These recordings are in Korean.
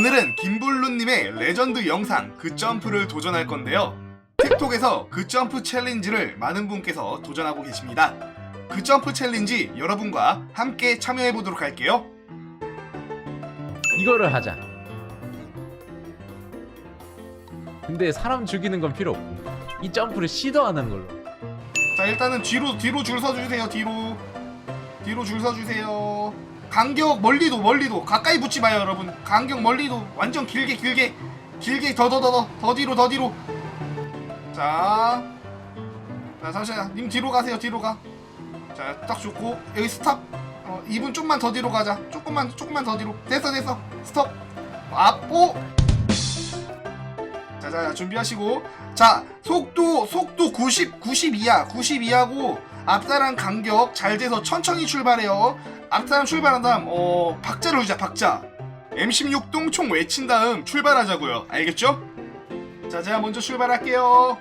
오늘은 김블루님의 레전드 영상 그 점프를 도전할 건데요. 틱톡에서 그 점프 챌린지를 많은 분께서 도전하고 계십니다. 그 점프 챌린지 여러분과 함께 참여해 보도록 할게요. 이거를 하자. 근데 사람 죽이는 건 필요 없고 이 점프를 시도 안 하는 걸로. 자 일단은 뒤로 뒤로 줄 서주세요. 뒤로 뒤로 줄 서주세요. 간격 멀리도 멀리도 가까이 붙지 마요 여러분. 간격 멀리도 완전 길게 길게 길게 더 더 더 더 더 뒤로 더 뒤로. 자, 자 잠시만 님 뒤로 가세요 뒤로 가. 자딱 좋고 여기 스탑. 어 2분 좀만 더 뒤로 가자. 조금만 조금만 더 뒤로. 됐어 됐어 스톱. 앞보. 자자 준비하시고 자 속도 속도 90 92야 92하고 앞사람 간격 잘 돼서 천천히 출발해요 앞사람 출발한 다음 어 박자를 울자 박자. M16동 총 외친 다음 출발하자고요. 알겠죠? 자 제가 먼저 출발할게요.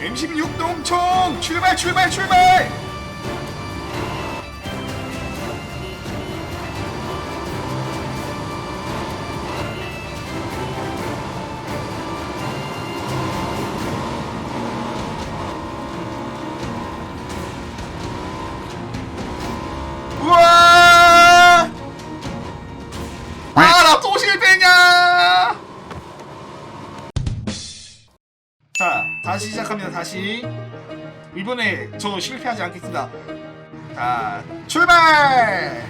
M16동 총! 출발 출발 출발 다시 시작합니다. 다시. 이번에 저 실패하지 않겠습니다. 자, 출발!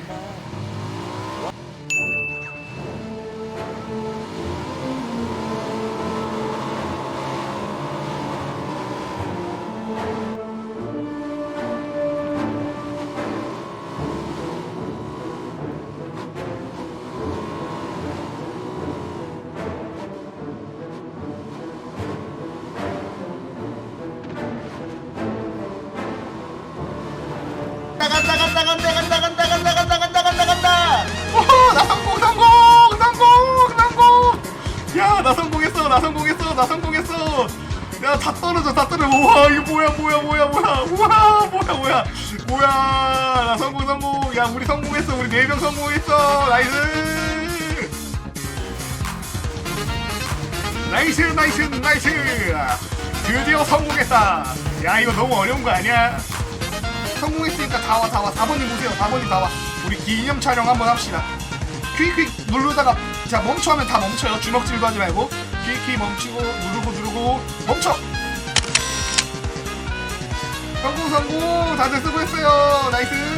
간다 간다 간다 간다 간다 간다 간다 간다 간다 간다. 오호 나 성공 성공 성공 성공. 야나 성공했어 나 성공했어 나 성공했어. 야 다 떨어져 다 떨어져. 우와 이거 뭐야 뭐야 뭐야 뭐야. 우와 뭐야 뭐야. 뭐야 나 성공 성공. 야 우리 성공했어 우리 네 명 성공했어. 나이스. 나이스 나이스 나이스. 드디어 성공했다. 야 이거 너무 어려운 거 아니야 성공했으니까 다 와, 다 와. 4번님 오세요. 4번님 다 와. 우리 기념 촬영 한번 합시다. 퀵퀵 누르다가 자 멈춰 하면 다 멈춰요. 주먹질도 하지 말고 퀵퀵 멈추고 누르고 누르고 멈춰. 성공 성공 다들 수고했어요. 나이스.